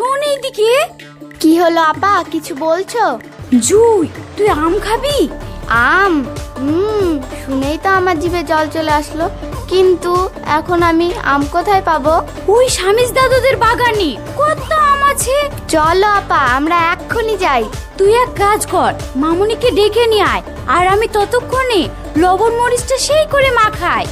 শোন এইদিকে। কি হলো আপা কিছু বলছো? জুই তুই আম খাবি? আম? হুম শুনেই তো আমার জিভে জল চলে আসলো। কিন্তু এখন আমি আম কোথায় পাবো? ওই স্বামীজ দাদুদের বাগানে কত আম আছে। চলো আপা আমরা এক্ষুনি যাই। তুই এক কাজ কর মামুনিকে ডেকে নিয়ে আয় আর আমি ততক্ষণে লবণ মরিচটা সেই করে মাখাই।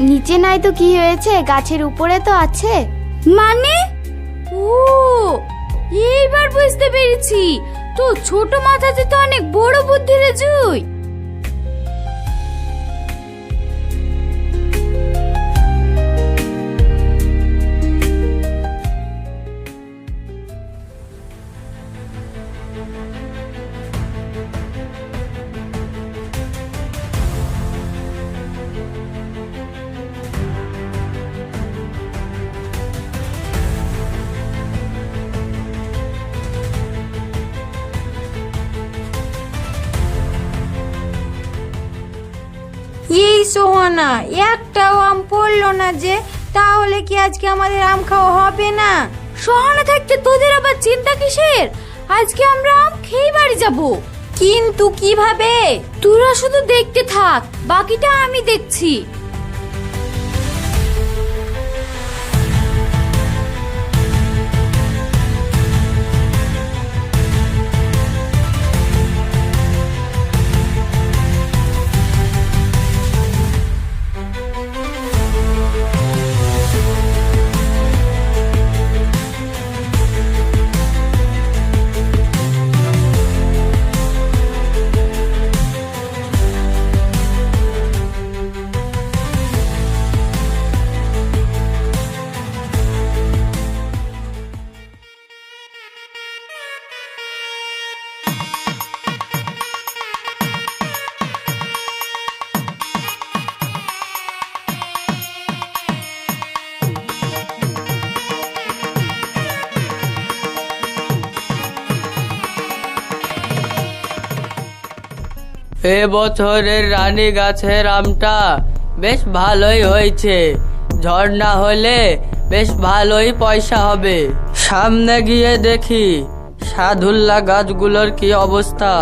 নিচে নাই তো কি হয়েছে? গাছের উপরে তো আছে। মানে? ও, এইবার বুঝতে পেরেছি। তো ছোট মাথাতে তো অনেক বড় বুদ্ধি রে জুই। সোহানা একটাও আম পড়ল না যে, তাহলে কি আজকে আমাদের আম খাওয়া হবে না? সহানা থাকতে তোদের আবার চিন্তা কিসের? আজকে আমরা আম খেয়ে বাড়ি যাব। কিন্তু কীভাবে? তোরা শুধু দেখতে থাক, বাকিটা আমি দেখছি। এ বছরের রানী গাছের আমটা বেশ ভালোই হয়েছে। ঝড় না হলে বেশ ভালোই পয়সা হবে। সামনে গিয়ে দেখি সাধুল্লা গাছগুলোর কি অবস্থা।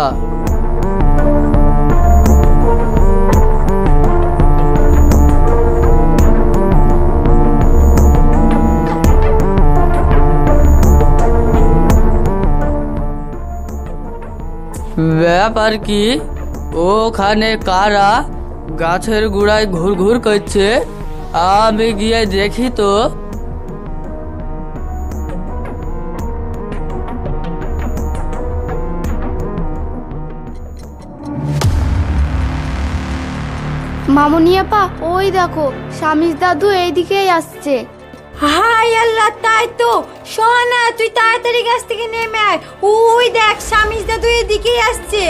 ব্যাপার কি? ওখানে কারা গাছের গুড়ায় ঘুর ঘুর করছে? আমি গিয়ে দেখি তো। মামুনি আপা ওই দেখো স্বামীর দাদু এইদিকেই আসছে। হাই আল্লাহ তাই তো। সোহানা তুই তাড়াতাড়ি গাছ থেকে নেমে আয়। ওই দেখ স্বামী দাদু এদিকেই আসছে।